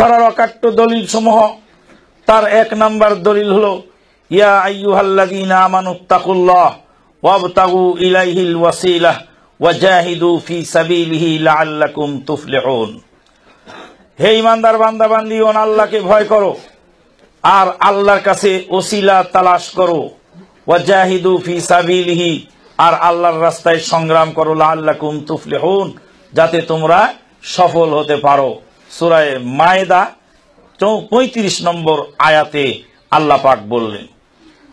ধরার অকাট্য দলিল সমূহ তার এক নাম্বার দলিল হলো, ইয়া আইয়ুহাল্লাযীনা আমানুত্তাকুল্লাহ ওয়াবতাগু ইলাইহিল ওয়াসিলাহ ওয়াজাহিদু ফি সাবিলিহি লাআল্লাকুম তুফলিহুন। হে ইমানদার বান্দা বান্দিগণ, আল্লাহকে ভয় করো আর আল্লাহর কাছে ওসিলা তালাশ করো। ওয়াজাহিদু ফি সাবিলিহি আর আল্লাহর রাস্তায় সংগ্রাম করো, লাআল্লাকুম তুফলিহুন, যাতে তোমরা সফল হতে পারো। সূরায়ে মায়েদা পঁয়ত্রিশ নম্বর আয়াতে আল্লাহ পাক বললেন,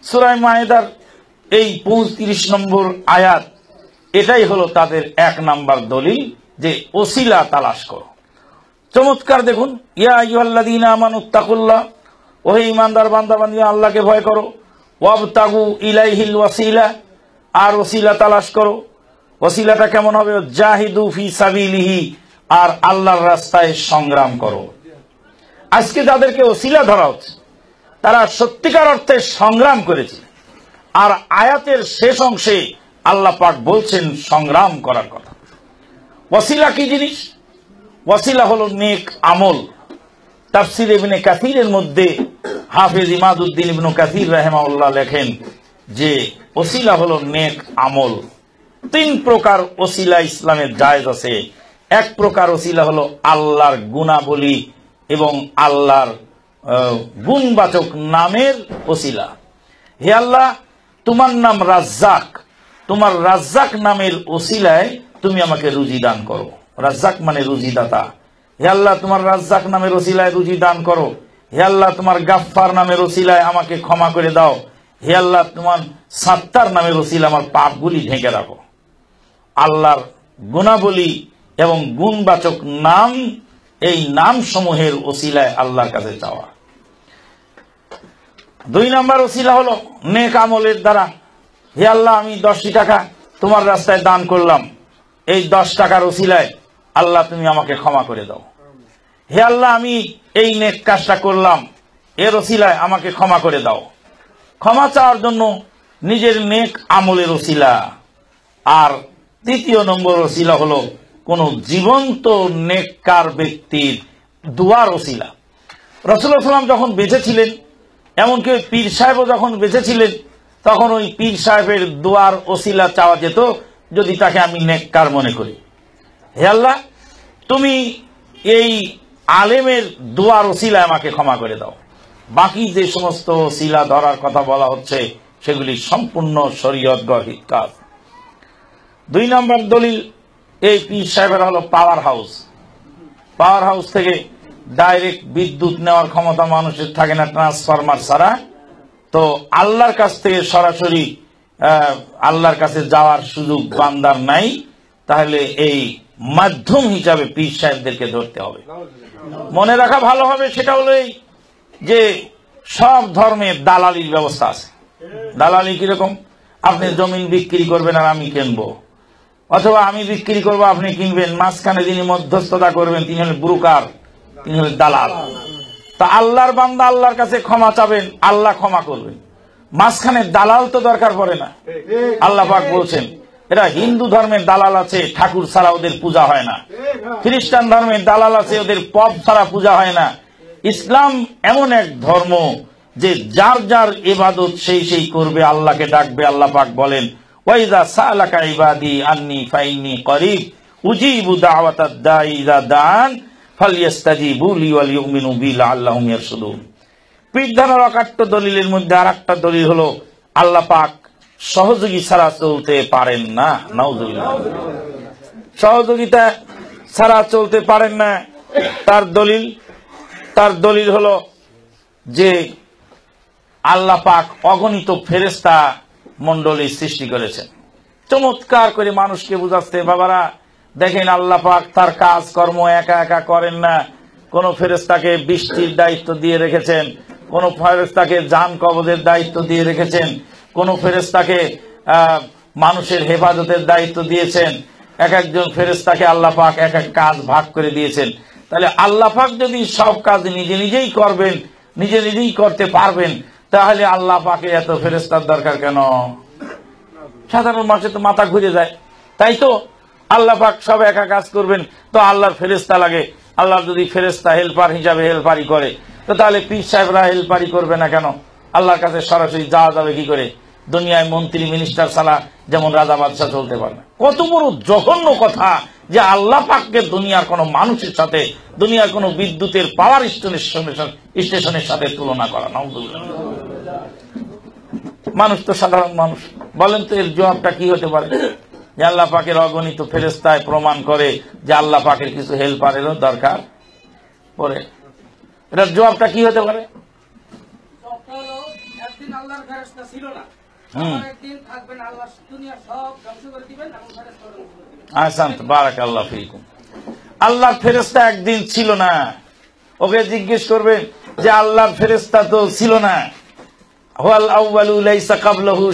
সুরায় মায়েদার এই পঁয়ত্রিশ নম্বর আয়াত, এটাই হলো তাদের এক নাম্বার দলিল যে ওসিলা তালাশ করো। চমৎকার দেখুন, ইয়া ইউহাল্লাদিনা আমানুত্তাকুল্লাহ ওহে ইমানদার বান্দাবান্দি আল্লাহকে ভয় করো, ওয়াবতাগু ইলাইহিল ওয়াসিলা, আর ওসিলা তালাশ করো। ওসিলাটা কেমন হবে? জাহিদু ফি সাবিলিহি আর আল্লাহর রাস্তায় সংগ্রাম করো। আজকে যাদেরকে ওসিলা ধরা হচ্ছে, তারা সত্যিকার অর্থে সংগ্রাম করেছে। আর আয়াতের শেষ অংশে আল্লাহ পাক বলছেন, সংগ্রাম করার কথা। ওসিলা কি জিনিস? ওসিলা হলো নেক আমল। তাফসির ইবনে কাসিরের মধ্যে হাফেজ ইমাদুদ্দিন ইবনু কাসির রাহেমাউল্লাহ লেখেন যে, ওসিলা হলো নেক আমল। তিন প্রকার ওসিলা ইসলামের জায়েজ আছে। এক প্রকার ওসিলা হলো আল্লাহর গুণাবলী এবং আল্লাহর গুণবাচক নামের ওসিলা। হে আল্লাহ, তোমার নাম রাজ্জাক। তোমার রাজ্জাক নামের ওসিলায় তুমি আমাকে রুজি দান করো। রাজ্জাক মানে রুজিদাতা। হে আল্লাহ, তোমার রাজ্জাক নামের ওসিলায় রুজি দান করো। হে আল্লাহ, তোমার গাফফার নামের ওসিলায় আমাকে ক্ষমা করে দাও। হে আল্লাহ, তোমার সাত্তার নামের ওসিলা আমার পাপগুলি ঢেকে রাখো। আল্লাহর গুণাবলী এবং গুণবাচক নাম, এই নাম সমূহের ওসিলায় আল্লাহর কাছে চাওয়া। দুই নাম্বার ওসিলা হলো নেক আমলের দ্বারা। হে আল্লাহ, আমি দশটি টাকা তোমার রাস্তায় দান করলাম। এই দশ টাকার ওসিলায় আল্লাহ, তুমি আমাকে ক্ষমা করে দাও। হে আল্লাহ, আমি এই নেক কাজটা করলাম। এর ওসিলায় আমাকে ক্ষমা করে দাও। ক্ষমা চাওয়ার জন্য নিজের নেক আমলের ওসিলা। আর তৃতীয় নম্বর ওসিলা হলো কোন জীবন্ত নেককার ব্যক্তির দুয়ার ওসিলা। রসুল্লাহ সাল্লাম যখন বেঁচে ছিলেন এমনকি ওই পীর সাহেবও যখন বেঁচে ছিলেন তখন ওই পীর সাহেবের দুয়ার ওসিলা চাওয়া যেত যদি তাকে আমি নেককার মনে করি। হে আল্লাহ, তুমি এই আলেমের দুয়ার ওসিলা আমাকে ক্ষমা করে দাও। বাকি যে সমস্ত ওসিলা ধরার কথা বলা হচ্ছে, সেগুলি সম্পূর্ণ শরীয়ত গঠিত কাজ। দুই নম্বর দলিল এই পীর সাহেবের হলো পাওয়ার হাউস পাওয়ার হাউস থেকে ডাইরেক্ট বিদ্যুৎ নেওয়ার ক্ষমতা মানুষের থাকে না ট্রান্সফরমার ছাড়া। তো আল্লাহর কাছ থেকে সরাসরি আল্লাহর কাছে যাওয়ার সুযোগ বান্দার নাই। তাহলে এই মাধ্যম হিসাবে পীর সাহেবদেরকে ধরতে হবে। মনে রাখা ভালো হবে সেটা হলো এই যে সব ধর্মের দালালির ব্যবস্থা আছে। দালালি কীরকম? আপনি জমিন বিক্রি করবেন আর আমি কিনবো। অথবা আমি বিক্রি করব, আপনি কিনবেন। মাঝখানে যিনি মধ্যস্থতা করবেন, তিনি হলেন ব্রুকার, তিনি হলেন দালাল। তা আল্লাহর বান্দা আল্লাহর কাছে ক্ষমা চাবেন, আল্লাহ ক্ষমা করবেন। মাঝখানে দালাল তো দরকার পড়ে না। আল্লাহ পাক বলছেন, এরা হিন্দু ধর্মের দালাল আছে, ঠাকুর ছাড়া ওদের পূজা হয় না। খ্রিস্টান ধর্মের দালাল আছে, ওদের পপ ছাড়া পূজা হয় না। ইসলাম এমন এক ধর্ম যে যার যার ইবাদত সেই সেই করবে, আল্লাহকে ডাকবে, আল্লাহ পাক বলেন ওয়াইদা সালাকা ইবাদি আন্নি ফাইনি করিব। উজিবু দাওয়াতাদ দাঈ ইযা দান ফালইস্তাজিবু লি ওয়াল ইউমিনু বি লাআল্লাহুম ইয়ারশুদুন। পিঠধানার অকাট্য দলিলের মধ্যে আর একটা দলিল হলো, আল্লাহ পাক সহযোগী ছাড়া চলতে পারেন না। নাউজুবিল্লাহ। সহযোগিতা ছাড়া চলতে পারেন না। তার দলিল তার দলিল হলো যে, আল্লাহ পাক অগণিত ফেরেস্তা মন্ডলী সৃষ্টি করেছেন। চমৎকার করে মানুষকে বুঝাচ্ছে, বাবারা, দেখেন আল্লাহ পাক তার কাজ কর্ম একা একা করেন না। কোন ফেরেস্তাকে বৃষ্টির দায়িত্ব দিয়ে রেখেছেন, কোন ফেরেস্তাকে যান কবজের দায়িত্ব দিয়ে রেখেছেন, কোন ফেরেস্তাকে মানুষের হেফাজতের দায়িত্ব দিয়েছেন। এক একজন ফেরেস্তাকে আল্লাহ পাক এক এক কাজ ভাগ করে দিয়েছেন। তাহলে আল্লাহ পাক যদি সব কাজ নিজে নিজেই করবেন, নিজে নিজেই করতে পারবেন তাহলে আল্লাহ পাকে এত ফেরেস্তার দরকার কেন? সাধারণ মানুষের তো মাথা ঘুরে যায়। তাই তো আল্লাহ পাক সব একা কাজ করবেন, তো আল্লাহর ফেরেস্তা লাগে। আল্লাহ যদি ফেরেস্তা হেল্পার হিসাবে হেল্পারি করে, তো তাহলে পীর সাহেবরা হেল্পারি করবে না কেন? আল্লাহর কাছে সরাসরি যাওয়া যাবে কি করে? দুনিয়ায় মন্ত্রী মিনিস্টার ছাড়া যেমন রাজা বাদশাহ চলতে পারে কত বড় জঘন্য কথা যে আল্লাহ পাককে দুনিয়ার কোনো মানুষের সাথে, দুনিয়ার কোনো বিদ্যুতের পাওয়ার স্টেশনের স্টেশনের সাথে তুলনা করা মানুষ তো সাধারণ মানুষ। বলেন তো এর জবাবটা কি হতে পারে? যে আল্লাহ পাকের অগণিত ফেরেস্তায় প্রমাণ করে যে আল্লাহ পাকের কিছু হেল্পারেরও দরকার পরে এটার জবাবটা কি হতে পারে? ছিল না। আল্লাহর ফেরেস্তা একদিন ছিল না। ওকে জিজ্ঞেস করবেন যে আল্লাহর ফেরেস্তা তো ছিল না। লাইসা কাবলাহু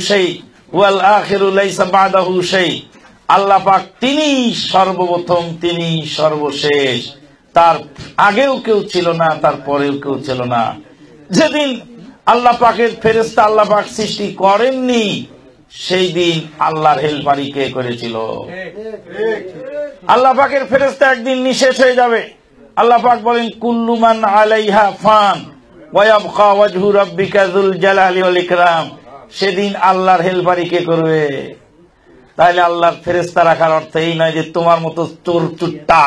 আখিরু লাইসা বাদাহু আল্লাহ পাক তিনি সর্বপ্রথম তিনি সর্বশেষ। তার আগেও কেউ ছিল না তার পরেও কেউ ছিল না। যেদিন আল্লাহ পাকের ফেরেস্তা আল্লাহ পাক সৃষ্টি করেননি। সেই দিন আল্লাহর হেলপারি কে করেছিল? আল্লাহ পাকের ফেরেস্তা একদিন নিঃশেষ হয়ে যাবে। আল্লাহ পাক বলেন কুল্লুমান আলাইহা ফান ওয়াবকা ওয়াজহু রাব্বিকা যুল জালালি ওয়াল ইকরাম। সেদিন আল্লাহর হেলপারি কে করবে? তাহলে আল্লাহর ফেরেস্তা রাখার অর্থ এই নয় যে তোমার মতো চোর চুট্টা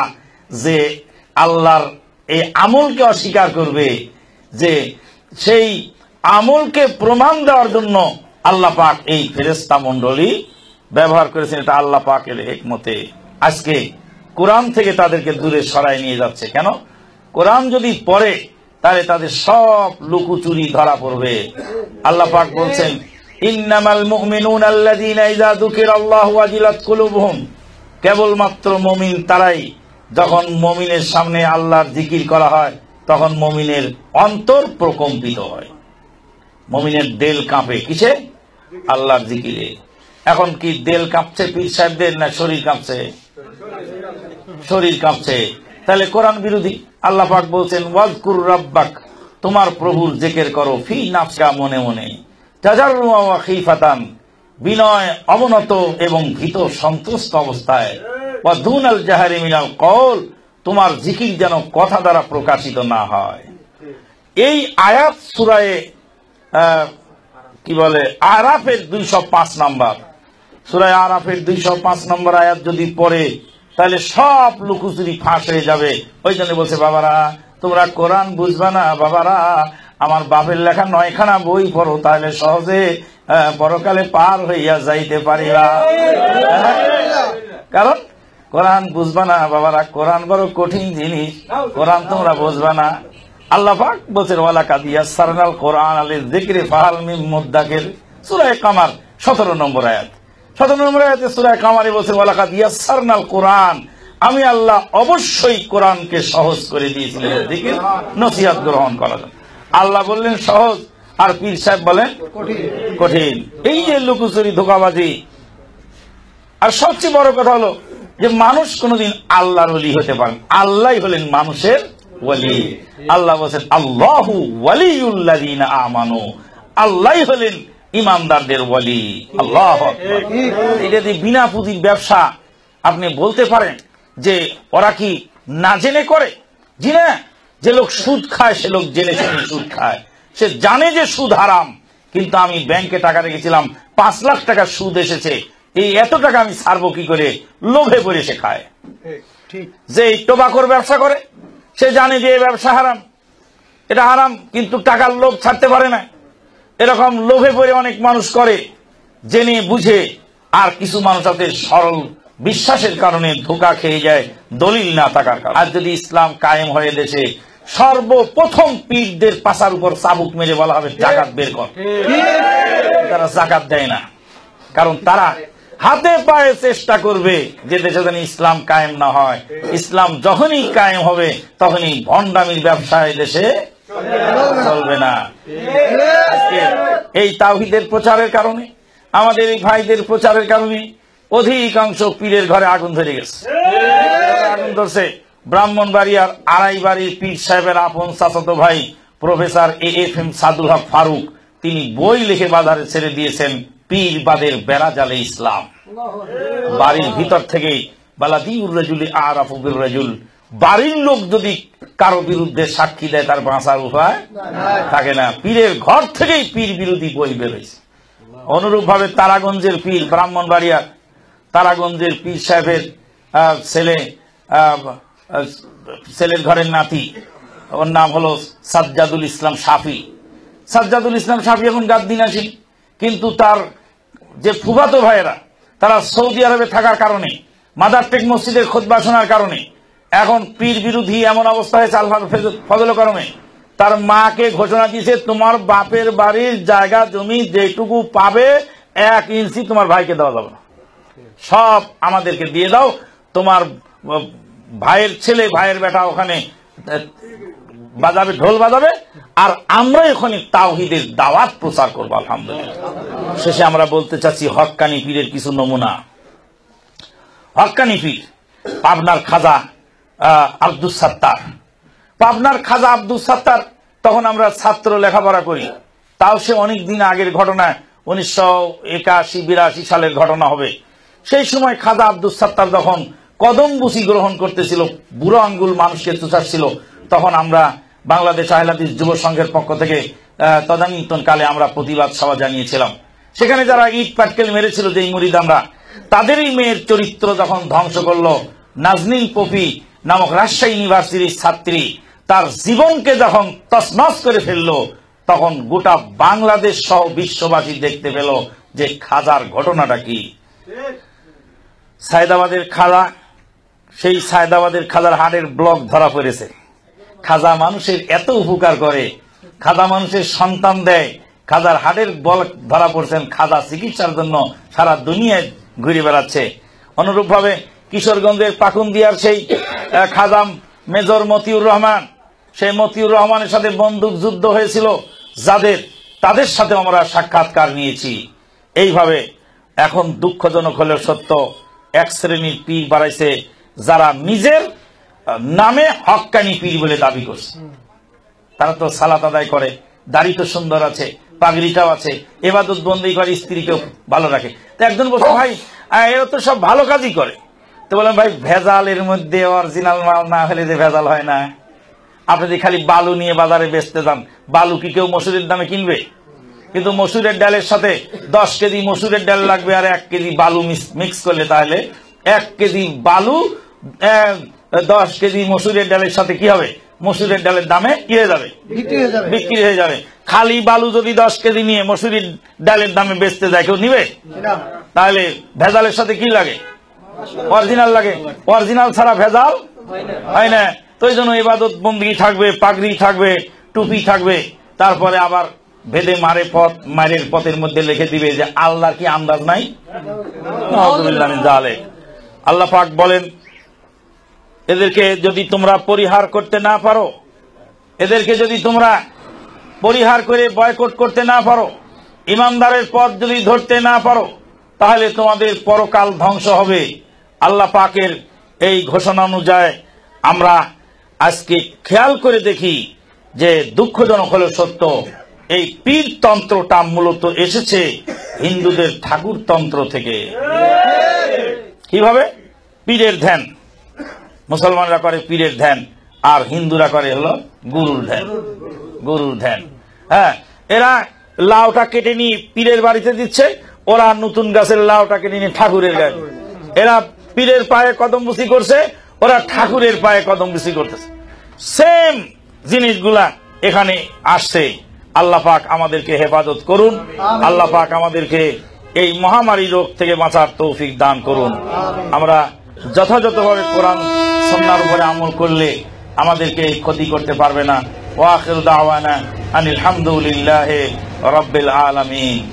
যে আল্লাহর এই আমলকে অস্বীকার করবে, যে সেই আমলকে প্রমাণ দেওয়ার জন্য আল্লাহ পাক এই ফেরেস্তা মণ্ডলী ব্যবহার করেছেন। এটা আল্লাহ পাকের একমতে আজকে কোরআন থেকে তাদেরকে দূরে সরাই নিয়ে যাচ্ছে। কেন? কোরআন যদি পড়ে, তাহলে তাদের সব লুকুচুরি ধরা পড়বে। আল্লাহ পাক বলছেন, ইন্নামাল মুমিনুন আল্লাযীনা ইযা যুকিরাল্লাহু ওয়াজিলাত কুলুবুহুম। কেবলমাত্র মমিন তারাই যখন মমিনের সামনে আল্লাহর জিকির করা হয়, তখন মমিনের অন্তর প্রকম্পিত হয়। মমিনের দেল কাঁপে। কিসে? আল্লাহর জিকিরে। এখন কি দেল কাঁপছে, পীর সাহেবদের, না শরীর কাঁপছে? শরীর কাঁপছে। তাহলে কোরআন বিরোধী। আল্লাহ পাক বলছেন, ওয়াজকুর রাব্বাক, তোমার প্রভুর জেকের করো, ফি নাফসা মনে মনে। খিফাতান, বিনয় অবনত এবং ভীত সন্তুষ্ট অবস্থায়। ওয়া দুনাল জাহারি মিনাল কল তোমার জিকির যেন কথা দ্বারা প্রকাশিত না হয়। এই আয়াত সুরায়ে কি বলে? আরাফের দুইশো পাঁচ নাম্বার। সুরায় আরাফের দুইশো পাঁচ নম্বর আয়াত যদি পড়ে তাহলে সব লুকুচুরি ফাঁস হয়ে যাবে। ওই জন্য বলছে বাবারা তোমরা কোরআন বুঝবা না বাবারা আমার বাপের লেখা নয়খানা বই পড়ো তাহলে সহজে পরকালে পার হইয়া যাইতে পারিবা। কারণ কোরআন বুঝবা না বাবারা কোরআন বড় কঠিন জিনিস। কোরআন তোমরা বুঝবা না। আল্লাহ বলছেন ওয়ালা কাদিয়া সারনাল কোরআন আলী ফাহাল মিম মুদ্দাকের সূরা কামার 17 নম্বর আয়াত। 17 নম্বর আয়াতে সূরা কামারে বলছেন ওয়ালা কাদিয়া সারনাল কোরআন। আমি আল্লাহ অবশ্যই কোরআনকে সহজ করে দিকে নসিহত গ্রহণ জন্য। আল্লাহ বললেন, সহজ। আর পীর সাহেব বলেন, কঠিন। এই যে লুকুচুরি, ধোকাবাজি। আর সবচেয়ে বড় কথা হলো যে, মানুষ কোনোদিন আল্লাহর ওলি হতে পারেন আল্লাহ হলেন মানুষের ওলি আল্লাহ বলছেন আল্লাহু ওয়ালিউল্লাযিনা আমানু। আল্লাহ হলেন ইমানদারদের ওয়ালি। আল্লাহ এটা যদি বিনা পুঁজির ব্যবসা আপনি বলতে পারেন যে ওরা কি না জেনে করে? জি না। যে লোক সুদ খায় সে লোক জেনে শুনে সুদ খায়। সে জানে যে সুদ হারাম। কিন্তু আমি ব্যাংকে টাকা রেখেছিলাম পাঁচ লাখ টাকা সুদ এসেছে। এই এত টাকা আমি ছাড়বো কি করে? লোভে পড়ে সে খায়। যে এই টোবাকোর ব্যবসা করে সে জানে যে ব্যবসা হারাম। এটা হারাম কিন্তু টাকার লোভ ছাড়তে পারে না। এরকম লোভে পড়ে অনেক মানুষ করে জেনে বুঝে আর কিছু মানুষ আছে সরল বিশ্বাসের কারণে ধোকা খেয়ে যায় দলিল না থাকার কারণে। আর যদি ইসলাম কায়েম হয়ে দেশে সর্বপ্রথম পীরদের পাশার উপর চাবুক মেরে বলা হবে জাকাত বের কর। তারা জাকাত দেয় না। কারণ তারা হাতে পায়ে চেষ্টা করবে যে দেশে যেন ইসলাম কায়েম না হয়। ইসলাম যখনই কায়েম হবে, তখনই ভণ্ডামির ব্যবসায় দেশে চলবে না। এই তাওহিদের প্রচারের কারণে, আমাদের এই ভাইদের প্রচারের কারণে অধিকাংশ পীরের ঘরে আগুন ধরে গেছে। আগুন ধরছে। ব্রাহ্মণ ব্রাহ্মণবাড়িয়ার আড়াই বাড়ির পীর সাহেবের আপন চাচাতো ভাই, professor A F M Sadul Haque Faruk, তিনি বই লিখে বাজারে ছেড়ে দিয়েছেন। পীর বাদের বেড়া জালে ইসলাম। বাড়ির ভিতর থেকে রাজুল বাড়ির লোক যদি কারও বিরুদ্ধে সাক্ষী দেয়, তার বাঁচার উপায় থাকে না। পীরের ঘর থেকেই পীর বিরোধী বই বেরোইছে অনুরূপ ভাবে তারাগঞ্জের পীর ব্রাহ্মণবাড়িয়ার, তারাগঞ্জের পীর সাহেবের ছেলে ছেলের ঘরের নাতি, ওর নাম হলো সাজ্জাদুল ইসলাম সাফি। সাজ্জাদুল ইসলাম সাফি এখন গাদ্দিন আসেন কিন্তু তার যে ফুফাতো ভাইয়েরা, তারা সৌদি আরবে থাকার কারণে, মাদার টেক মসজিদের খোদবা শোনার কারণে, এখন পীর বিরোধী এমন অবস্থা হয়েছে আল্লাহ ফজল কারণে তার মাকে ঘোষণা দিয়েছে, তোমার বাপের বাড়ির জায়গা, জমি যেটুকু পাবে, এক ইঞ্চি তোমার ভাইকে দেওয়া যাবে না। সব আমাদেরকে দিয়ে দাও। তোমার ভাইয়ের ছেলে, ভাইয়ের বেটা ওখানে বাজাবে, ঢোল বাজাবে আর আমরা এখানে তাওহিদের দাওয়াত প্রচার করব আলহামদুলিল্লাহ। শেষে আমরা বলতে চাচ্ছি হক্কানি পীরের কিছু নমুনা। হক্কানি পীর পাবনার খাজা আহ, আব্দুস সাত্তার। পাবনার খাজা আব্দুস সাত্তার তখন আমরা ছাত্র লেখাপড়া করি। তাও সে অনেক দিন আগের ঘটনা উনিশশো একাশি বিরাশি সালের ঘটনা হবে। সেই সময় খাজা আব্দুস সাত্তার যখন কদম বুসি গ্রহণ করতেছিল বুড়ো আঙ্গুল মানুষকে তুষাচ্ছিল তখন আমরা বাংলাদেশ আহলাদিস যুব সংঘের পক্ষ থেকে আহ, তদানীন্তন কালে আমরা প্রতিবাদ সভা জানিয়েছিলাম। সেখানে যারা ইট পাটকেল মেরেছিল যেই মুরিদ আমরা তাদেরই মেয়ের চরিত্র যখন ধ্বংস করল নাজনীন পপি নামক রাজশাহী ইউনিভার্সিটির ছাত্রী তার জীবনকে যখন তসনস করে ফেলল তখন গোটা বাংলাদেশ সহ বিশ্ববাসী দেখতে পেল যে খাজার ঘটনাটা কি। সায়দাবাদের খাজা সেই সায়দাবাদের খাজার হাড়ের ব্লক ধরা পড়েছে। খাজা মানুষের এত উপকার করে, খাজা মানুষের সন্তান দেয়, খাজার হাড়ের বল ধরা পড়ছেন খাজা চিকিৎসার জন্য সারা দুনিয়ায় ঘুরে বেড়াচ্ছে। অনুরূপভাবে কিশোরগঞ্জের পাকুন্দিয়ার সেই খাজাম মেজর মতিউর রহমান, সেই মতিউর রহমানের সাথে বন্দুক যুদ্ধ হয়েছিল যাদের, তাদের সাথে আমরা সাক্ষাৎকার নিয়েছি। এইভাবে এখন দুঃখজনক হলেও সত্য, এক শ্রেণির পীর বাড়াইছে যারা নিজের নামে হক্কানি পীর বলে দাবি করছে। তারা তো সালাত আদায় করে, দাড়ি তো সুন্দর আছে, পাগড়িটাও আছে, এবাদত বন্দি করে, স্ত্রীকেও ভালো রাখে। তো একজন বলছে, ভাই এরা তো সব ভালো কাজই করে। তো বললাম, ভাই ভেজাল এর মধ্যে অরিজিনাল মাল না হলে যে ভেজাল হয় না। আপনি যদি খালি বালু নিয়ে বাজারে বেচতে যান, বালু কি কেউ মসুরের দামে কিনবে? কিন্তু মসুরের ডালের সাথে দশ কেজি মসুরের ডাল লাগবে আর এক কেজি বালু মিক্স করলে তাহলে এক কেজি বালু দশ কেজি মসুরের ডালের সাথে কি হবে? মসুরের ডালের দামে কি হয়ে যাবে। বিক্রি হয়ে যাবে। খালি বালু যদি দশ কেজি নিয়ে মসুরির ডালের দামে বেচতে যায় কেউ নিবে? তাহলে ভেজালের সাথে কি লাগে? অরিজিনাল লাগে। অরিজিনাল ছাড়া ভেজাল হয় না। তো এই জন্য ইবাদত বন্দি থাকবে পাগড়ি থাকবে টুপি থাকবে। তারপরে আবার ভেদে মারে পথ মারের পথের মধ্যে লিখে দিবে যে আল্লাহর কি আন্দাজ নাই। আল্লাহ পাক বলেন এদেরকে যদি তোমরা পরিহার করতে না পারো, এদেরকে যদি তোমরা পরিহার করে বয়কট করতে না পারো, ইমানদারের পথ যদি ধরতে না পারো, তাহলে তোমাদের পরকাল ধ্বংস হবে। আল্লাহ পাকের এই ঘোষণা অনুযায়ী আমরা আজকে খেয়াল করে দেখি যে দুঃখজনক হলো সত্য, এই পীর তন্ত্রটা মূলত এসেছে হিন্দুদের ঠাকুর তন্ত্র থেকে। কীভাবে? পীরের ধ্যান। মুসলমানরা করে পীরের ধ্যান আর হিন্দুরা করে হলো গুরুর ধ্যান। গুরুর ধ্যান। হ্যাঁ এরা লাউটা কেটে নিয়ে পীরের বাড়িতে দিচ্ছে ওরা নতুন গাছের লাউটা কেটে নিয়ে ঠাকুরের গায়ে এরা পীরের পায়ে কদম বুসি করছে ওরা ঠাকুরের পায়ে কদম বুসি করতেছে। সেম জিনিসগুলা এখানে আসছে। আল্লাহ পাক আমাদেরকে হেফাজত করুন। আল্লাহ পাক আমাদেরকে এই মহামারী রোগ থেকে বাঁচার তৌফিক দান করুন। আমরা যথাযথভাবে কোরআন সন্ন্যার উপরে আমল করলে আমাদেরকে এই ক্ষতি করতে পারবে না। ওয়াখির দাওয়ানা আনিল হামদুলিল্লাহ রব্বিল আলামিন।